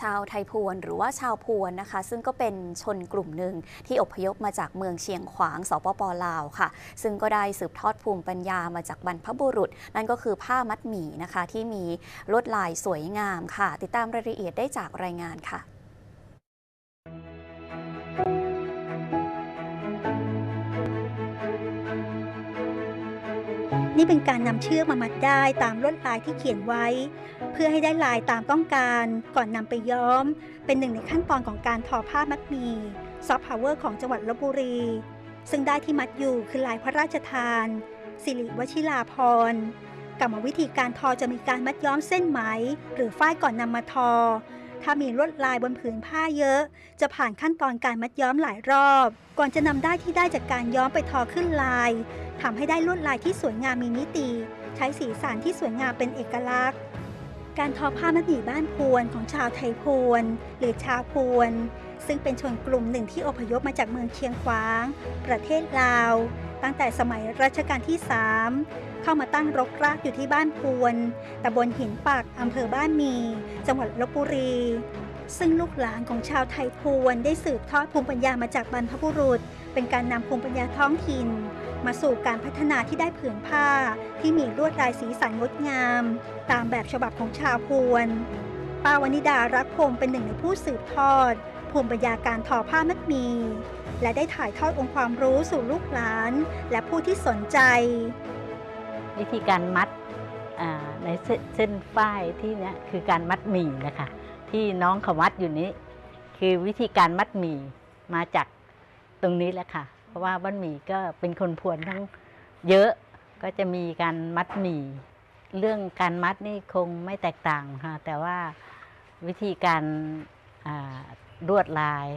ชาวไทยพวนหรือว่าชาวพวนนะคะ ซึ่งก็เป็นชนกลุ่มหนึ่งที่อพยพมาจากเมืองเชียงขวางสปปลาวค่ะ ซึ่งก็ได้สืบทอดภูมิปัญญามาจากบรรพบุรุษ นั่นก็คือผ้ามัดหมี่นะคะที่มีลวดลายสวยงามค่ะ ติดตามรายละเอียดได้จากรายงานค่ะ นี่เป็นการนำเชือกมามัดได้ตามลวดลายที่เขียนไว้ เพื่อให้ได้ลายตามต้องการก่อนนำไปย้อม เป็นหนึ่งในขั้นตอนของการทอผ้ามัดมีซอฟต์พาวเวอร์ของจังหวัดลบบุรี ซึ่งได้ที่มัดอยู่คือลายพระราชทาน สิริวชิราพรณ์กรรมวิธีการทอจะมีการมัดย้อมเส้นไหม หรือฝ้ายก่อนนำมาทอ ถ้ามีลวดลายบนผืนผ้าเยอะ จะผ่านขั้นตอนการมัดย้อมหลายรอบ ก่อนจะนำได้ที่ได้จากการย้อมไปทอขึ้นลาย ทำให้ได้ลวดลายที่สวยงามมีมิติ ใช้สีสันที่สวยงามเป็นเอกลักษณ์ การทอผ้ามัดหมี่บ้านพวนของชาวไทยพวนหรือชาวพวน ซึ่งเป็นชนกลุ่มหนึ่งที่อพยพมาจากเมืองเชียงขวาง ประเทศลาว ตั้งแต่สมัยรัชกาลที่ 3 เข้ามาตั้งรกรากอยู่ที่บ้านพวนตำบลหินปักอำเภอบ้านมี จังหวัดลบบุรี ซึ่งลูกหลานของชาวไทยพวนได้สืบทอดภูมิปัญญามาจากบรรพบุรุษ เป็นการนำภูมิปัญญาท้องถิ่น มาสู่การพัฒนาที่ได้ผืนผ้า ที่มีลวดลายสีสันงดงาม ตามแบบฉบับของชาวพวนป้าวนิดารักพงเป็นหนึ่งในผู้สืบทอด ภูมิปัญญาการทอผ้ามัดมี และได้ถ่ายทอดองค์ความรู้สู่ลูกหลาน และผู้ที่สนใจ วิธีการมัดในเส้นเส้นฝ้ายที่นี้คือการมัดหมี่นะคะ ที่น้องเขามัดอยู่นี้ คือวิธีการมัดหมี่มาจากตรงนี้แหละค่ะ เพราะว่าบ้านหมี่ก็เป็นคนพวนทั้งเยอะก็จะมีการมัดหมี่ เรื่องการมัดนี่คงไม่แตกต่างค่ะ แต่ว่าวิธีการลวดลาย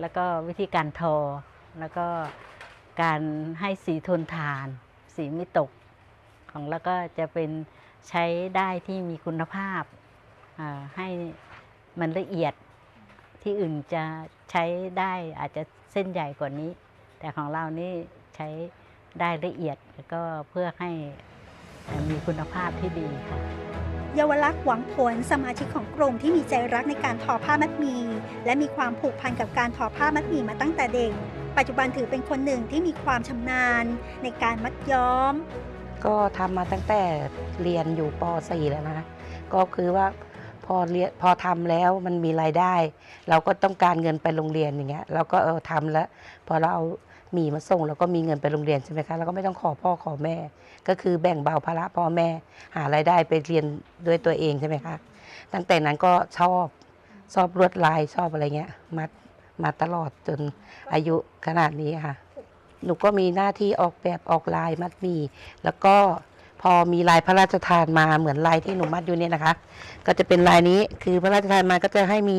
แล้วก็วิธีการทอ แล้วก็การให้สีทนทาน สีไม่ตก ของแล้วก็จะเป็นใช้ได้ที่มีคุณภาพ ให้มันละเอียดที่อื่นจะใช้ได้อาจจะเส้นใหญ่กว่านี้ แต่ของเรานี่ใช้ได้ละเอียดแล้วก็เพื่อให้มีคุณภาพที่ดีค่ะเยาวลักษณ์หวังผลสมาชิกของกลุ่มที่มีใจรักในการทอผ้ามัดหมีและมีความผูกพันกับการทอผ้ามัดหมีมาตั้งแต่เด็ก ปัจจุบันถือเป็นคนหนึ่งที่มีความชำนาญในการมัดย้อม ก็ทำมาตั้งแต่เรียนอยู่ป .4 แล้วนะคะก็คือว่า พอเรียนพอทำแล้วมันมีรายได้ เราก็ต้องการเงินไปโรงเรียนอย่างเงี้ยเราก็เออทำแล้ว พอเราเอาหมีมาส่งเราก็มีเงินไปโรงเรียนใช่ไหมคะเราก็ไม่ต้องขอพ่อขอแม่ ก็คือแบ่งเบาภาระพ่อแม่ หารายได้ไปเรียนด้วยตัวเองใช่ไหมคะตั้งแต่นั้นก็ชอบชอบลวดลายชอบอะไรเงี้ยมัดมาตลอดจนอายุขนาดนี้ค่ะ หนูก็มีหน้าที่ออกแบบออกลายมัดมี แล้วก็ พอมีลายพระราชทานมาเหมือนลายที่หนูมัดอยู่เนี่ยนะคะ ก็จะเป็นลายนี้คือพระราชทานมาก็จะให้มี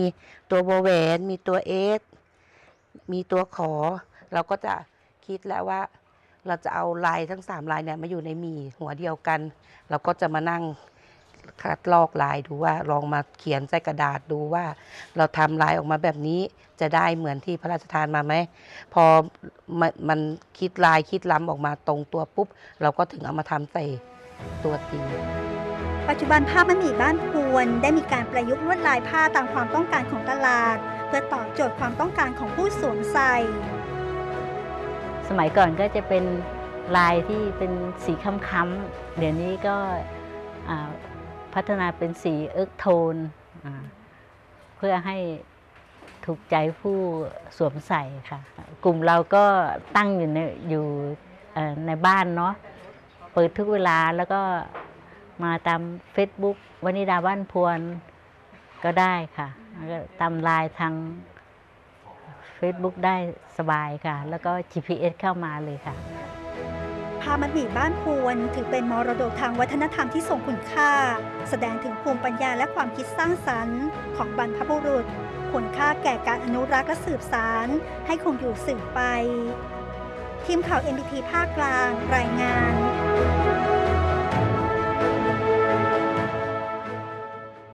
ตัวโบแหวนมีตัวเอสมีตัวขอ เราก็จะคิดแล้วว่าเราจะเอาลายทั้งสามลายเนี่ยมาอยู่ในหมีหัวเดียวกัน เราก็จะมานั่งคัดลอกลายดูว่าลองมาเขียนใส่กระดาษดูว่า เราทำลายออกมาแบบนี้จะได้เหมือนที่พระราชทานมาไหมพอมันมันคิดลายคิดล้ำออกมาตรงตัวปุ๊บ เราก็ถึงเอามาทำใส่ ตัวจริง ปัจจุบันผ้ามัดหมี่บ้านพวนได้มีการประยุกต์ลวดลายผ้าตามความต้องการของตลาด เพื่อตอบโจทย์ความต้องการของผู้สวมใส่สมัยก่อนก็จะเป็นลายที่เป็นสีค้ำๆเดี๋ยวนี้ก็อ่าพัฒนาเป็นสีเอิร์กโทนอ่าเพื่อให้ถูกใจผู้สวมใส่ค่ะ กลุ่มเราก็ตั้งอยู่ในอยู่เอ่อในบ้านเนาะ เปิดทุกเวลาแล้วก็มาตาม Facebook วนิดาบ้านพวนก็ได้ค่ะแล้วก็ตามไลน์ทาง Facebook ได้สบายค่ะ แล้วก็ GPS เข้ามาเลยค่ะผ้ามัดหมี่บ้านพวนถือเป็นมรดกทางวัฒนธรรมที่ทรงคุณค่า แสดงถึงภูมิปัญญาและความคิดสร้างสรรค์ของบรรพบุรุษคุณค่าแก่การอนุรักษ์และสืบสารให้คงอยู่สืบไป ทีมข่าว NBT ภาคกลาง รายงาน